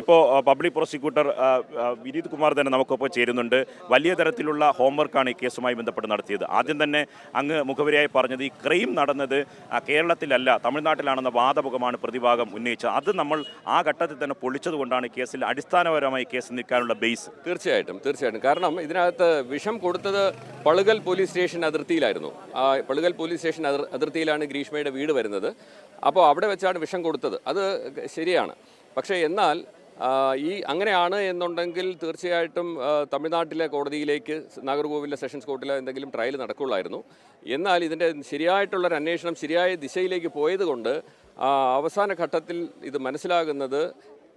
ഇപ്പോൾ public prosecutor Vineeth Kumar തന്നെ നമുക്കൊപ്പം ചേരുന്നുണ്ട്. വലിയ തരത്തിലുള്ള ഹോംവർക്കാണ് ഈ കേസുമായി ബന്ധപ്പെട്ട് നടത്തിയത്. ആദ്യം തന്നെ അങ്ങ് മുഖവരിയായി പറഞ്ഞത് ഈ ക്രൈം നടന്നത് കേരളത്തിലല്ല തമിഴ്നാട്ടിലാണെന്ന വാദമുഖമാണ് പ്രതിഭാഗം ഉന്നയിച്ചത്. അത് നമ്മൾ ആ ഘട്ടത്തിൽ തന്നെ പൊളിച്ചതുകൊണ്ടാണ് ഈ കേസിൽ അടിസ്ഥാനപരമായി കേസ് നിൽക്കാനുള്ള ബേസ്. തീർച്ചയായിട്ടും തീർച്ചയായിട്ടും. കാരണം ഇതിനകത്ത് വിഷം കൊടുത്തത് പളുകൽ പോലീസ് സ്റ്റേഷൻ അതിർത്തിയിലായിരുന്നു. ആ പളുകൽ പോലീസ് സ്റ്റേഷൻ അതിർ അതിർത്തിയിലാണ് ഗ്രീഷ്മയുടെ വീട് വരുന്നത്. അപ്പോൾ അവിടെ വെച്ചാണ് വിഷം കൊടുത്തത്. അത് ശരിയാണ്. പക്ഷേ എന്നാൽ ഈ അങ്ങനെയാണ് എന്നുണ്ടെങ്കിൽ തീർച്ചയായിട്ടും തമിഴ്നാട്ടിലെ കോടതിയിലേക്ക് നാഗർകോവിലെ സെഷൻസ് കോർട്ടിലെ എന്തെങ്കിലും ട്രയൽ നടക്കുകയുള്ളായിരുന്നു എന്നാൽ ഇതിന്റെ ശരിയായിട്ടുള്ളൊരു അന്വേഷണം ശരിയായ ദിശയിലേക്ക് പോയതുകൊണ്ട് അവസാന ഘട്ടത്തിൽ ഇത് മനസ്സിലാകുന്നത്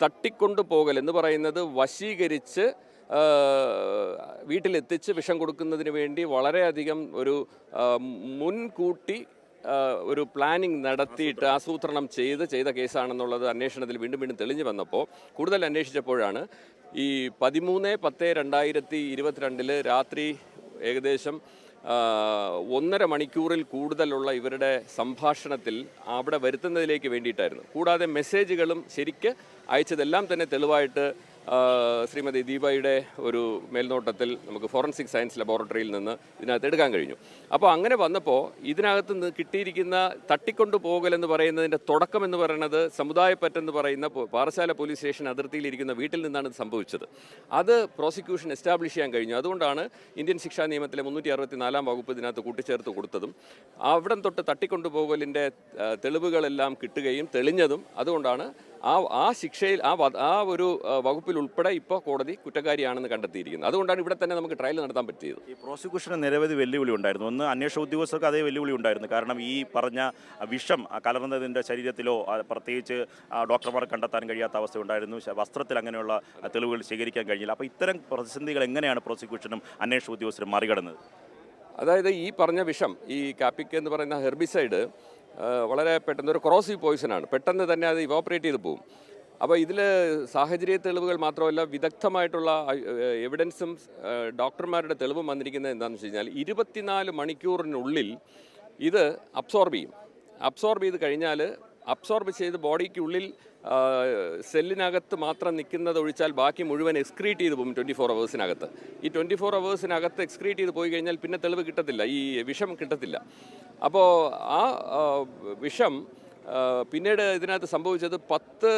തട്ടിക്കൊണ്ടു പോകൽ എന്ന് പറയുന്നത് വശീകരിച്ച് വീട്ടിലെത്തിച്ച് വിഷം കൊടുക്കുന്നതിന് വേണ്ടി വളരെയധികം ഒരു മുൻകൂട്ടി ഒരു പ്ലാനിങ് നടത്തിയിട്ട് ആസൂത്രണം ചെയ്ത് ചെയ്ത കേസാണെന്നുള്ളത് അന്വേഷണത്തിൽ വീണ്ടും വീണ്ടും തെളിഞ്ഞു വന്നപ്പോൾ കൂടുതൽ അന്വേഷിച്ചപ്പോഴാണ് ഈ പതിമൂന്ന് പത്ത് രണ്ടായിരത്തി ഇരുപത്തിരണ്ടിൽ രാത്രി ഏകദേശം ഒന്നര മണിക്കൂറിൽ കൂടുതലുള്ള ഇവരുടെ സംഭാഷണത്തിൽ അവിടെ വരുത്തുന്നതിലേക്ക് വേണ്ടിയിട്ടായിരുന്നു. കൂടാതെ മെസ്സേജുകളും ശരിക്ക് അയച്ചതെല്ലാം തന്നെ തെളിവായിട്ട് ശ്രീമതി ദീപയുടെ ഒരു മേൽനോട്ടത്തിൽ നമുക്ക് ഫോറൻസിക് സയൻസ് ലബോറട്ടറിയിൽ നിന്ന് ഇതിനകത്ത് എടുക്കാൻ കഴിഞ്ഞു. അപ്പോൾ അങ്ങനെ വന്നപ്പോൾ ഇതിനകത്ത് കിട്ടിയിരിക്കുന്ന തട്ടിക്കൊണ്ടു പോകലെന്ന് പറയുന്നതിന്റെ തുടക്കം എന്ന് പറയുന്നത് സമുദായപ്പറ്റെന്ന് പറയുന്ന പാറശാല പോലീസ് സ്റ്റേഷൻ അതിർത്തിയിലിരിക്കുന്ന വീട്ടിൽ നിന്നാണ് ഇത് സംഭവിച്ചത്. അത് പ്രോസിക്യൂഷൻ എസ്റ്റാബ്ലിഷ് ചെയ്യാൻ കഴിഞ്ഞു. അതുകൊണ്ടാണ് ഇന്ത്യൻ ശിക്ഷാ നിയമത്തിലെ മുന്നൂറ്റി അറുപത്തി നാലാം വകുപ്പ് ഇതിനകത്ത് കൂട്ടിച്ചേർത്ത് കൊടുത്തതും അവിടം തൊട്ട് തട്ടിക്കൊണ്ടുപോകലിന്റെ തെളിവുകളെല്ലാം കിട്ടുകയും തെളിഞ്ഞതും. അതുകൊണ്ടാണ് ആ ആ ശിക്ഷയിൽ ആ ആ ഒരു വകുപ്പിൽ ഉൾപ്പെടെ ഇപ്പോൾ കോടതി കുറ്റക്കാരിയാണെന്ന് കണ്ടെത്തിയിരിക്കുന്നത് അതുകൊണ്ടാണ് ഇവിടെ തന്നെ നമുക്ക് ട്രയൽ നടത്താൻ പറ്റിയത്. ഈ പ്രോസിക്യൂഷന് നിരവധി വെല്ലുവിളി ഉണ്ടായിരുന്നു. ഒന്ന് അന്വേഷണ ഉദ്യോഗസ്ഥർക്ക് അതേ വെല്ലുവിളി ഉണ്ടായിരുന്നു. കാരണം ഈ പറഞ്ഞ വിഷം കലർന്നതിന്റെ ശരീരത്തിലോ പ്രത്യേകിച്ച് ഡോക്ടർമാർ കണ്ടെത്താൻ കഴിയാത്ത അവസ്ഥ ഉണ്ടായിരുന്നു. വസ്ത്രത്തിൽ അങ്ങനെയുള്ള തെളിവുകൾ ശേഖരിക്കാൻ കഴിഞ്ഞില്ല. അപ്പോൾ ഇത്തരം പ്രതിസന്ധികൾ എങ്ങനെയാണ് പ്രോസിക്യൂഷനും അന്വേഷണ ഉദ്യോഗസ്ഥരും മറികടന്നത്? അതായത് ഈ പറഞ്ഞ വിഷം ഈ കാപ്പിക്ക് എന്ന് പറയുന്ന ഹെർബിസൈഡ് വളരെ പെട്ടെന്ന് ഒരു ക്രോസി പോയിസണാണ് പെട്ടെന്ന് തന്നെ അത് ഇവോപ്പറേറ്റ് ചെയ്ത് പോകും അപ്പോൾ ഇതിൽ സാഹചര്യ തെളിവുകൾ മാത്രമല്ല വിദഗ്ധമായിട്ടുള്ള എവിഡൻസും ഡോക്ടർമാരുടെ തെളിവും വന്നിരിക്കുന്നത് എന്താണെന്ന് വെച്ച് കഴിഞ്ഞാൽ ഇരുപത്തിനാല് മണിക്കൂറിനുള്ളിൽ ഇത് അബ്സോർബ് ചെയ്യും. അബ്സോർബ് ചെയ്ത് കഴിഞ്ഞാൽ അബ്സോർബ് ചെയ്ത് ബോഡിക്കുള്ളിൽ സെല്ലിനകത്ത് മാത്രം നിൽക്കുന്നത് ഒഴിച്ചാൽ ബാക്കി മുഴുവൻ എക്സ്ക്രീറ്റ് ചെയ്ത് പോകും ട്വന്റി ഫോർ അവേഴ്സിനകത്ത് ഈ ട്വന്റി ഫോർ അവേഴ്സിനകത്ത് എക്സ്ക്രീറ്റ് ചെയ്ത് പോയി കഴിഞ്ഞാൽ പിന്നെ തെളിവ് കിട്ടത്തില്ല ഈ വിഷം കിട്ടത്തില്ല. അപ്പോൾ ആ വിഷം പിന്നീട് ഇതിനകത്ത് സംഭവിച്ചത് പത്ത്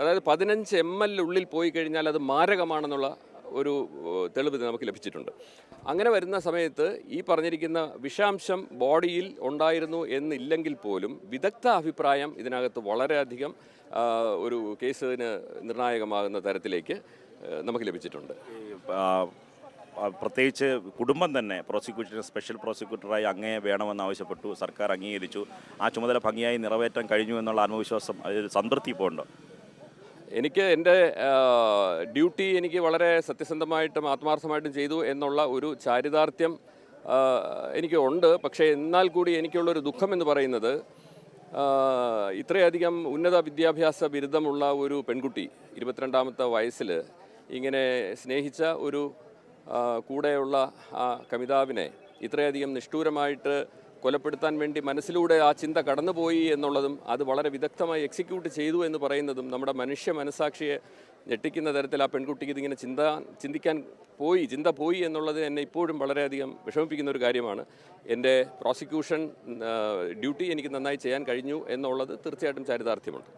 അതായത് പതിനഞ്ച് എം എൽ ഉള്ളിൽ പോയി കഴിഞ്ഞാൽ അത് മാരകമാണെന്നുള്ള ഒരു തെളിവ് നമുക്ക് ലഭിച്ചിട്ടുണ്ട്. അങ്ങനെ വരുന്ന സമയത്ത് ഈ പറഞ്ഞിരിക്കുന്ന വിഷാംശം ബോഡിയിൽ ഉണ്ടായിരുന്നു എന്നില്ലെങ്കിൽ പോലും വിദഗ്ധ അഭിപ്രായം ഇതിനകത്ത് വളരെയധികം ഒരു കേസിന് നിർണായകമാകുന്ന തരത്തിലേക്ക് നമുക്ക് ലഭിച്ചിട്ടുണ്ട്. പ്രത്യേകിച്ച് കുടുംബം തന്നെ പ്രോസിക്യൂഷൻ സ്പെഷ്യൽ പ്രോസിക്യൂട്ടറായി അങ്ങേ വേണമെന്ന് ആവശ്യപ്പെട്ടു സർക്കാർ അംഗീകരിച്ചു. ആ ചുമതല ഭംഗിയായി നിറവേറ്റാൻ കഴിഞ്ഞു എന്നുള്ള ആത്മവിശ്വാസം അതിൽ സംതൃപ്തി ഇപ്പോൾ ഉണ്ടോ? എനിക്ക് എന്റെ ഡ്യൂട്ടി എനിക്ക് വളരെ സത്യസന്ധമായിട്ടും ആത്മാർത്ഥമായിട്ടും ചെയ്തു എന്നുള്ള ഒരു ചാരിതാർത്ഥ്യം എനിക്ക് ഉണ്ട്. പക്ഷേ എന്നാൽ കൂടി എനിക്കുള്ളൊരു ദുഃഖം എന്ന് പറയുന്നത് ഇത്രയധികം ഉന്നത വിദ്യാഭ്യാസ ബിരുദമുള്ള ഒരു പെൺകുട്ടി ഇരുപത്തിരണ്ടാമത്തെ വയസ്സിൽ ഇങ്ങനെ സ്നേഹിച്ച ഒരു കൂടെയുള്ള ആ കമിതാവിനെ ഇത്രയധികം നിഷ്ഠൂരമായിട്ട് കൊലപ്പെടുത്താൻ വേണ്ടി മനസ്സിലൂടെ ആ ചിന്ത കടന്നുപോയി എന്നുള്ളതും അത് വളരെ വിദഗ്ധമായി എക്സിക്യൂട്ട് ചെയ്തു എന്ന് പറയുന്നതും നമ്മുടെ മനുഷ്യ മനസാക്ഷിയെ ഞെട്ടിക്കുന്ന തരത്തിൽ ആ പെൺകുട്ടിക്ക് ഇതിങ്ങനെ ചിന്ത ചിന്തിക്കാൻ പോയി ചിന്ത പോയി എന്നുള്ളത് എന്നെ ഇപ്പോഴും വളരെയധികം വിഷമിപ്പിക്കുന്ന ഒരു കാര്യമാണ്. എന്റെ പ്രോസിക്യൂഷൻ ഡ്യൂട്ടി എനിക്ക് നന്നായി ചെയ്യാൻ കഴിഞ്ഞു എന്നുള്ളത് തീർച്ചയായിട്ടും ചാരിതാർത്ഥ്യമുണ്ട്.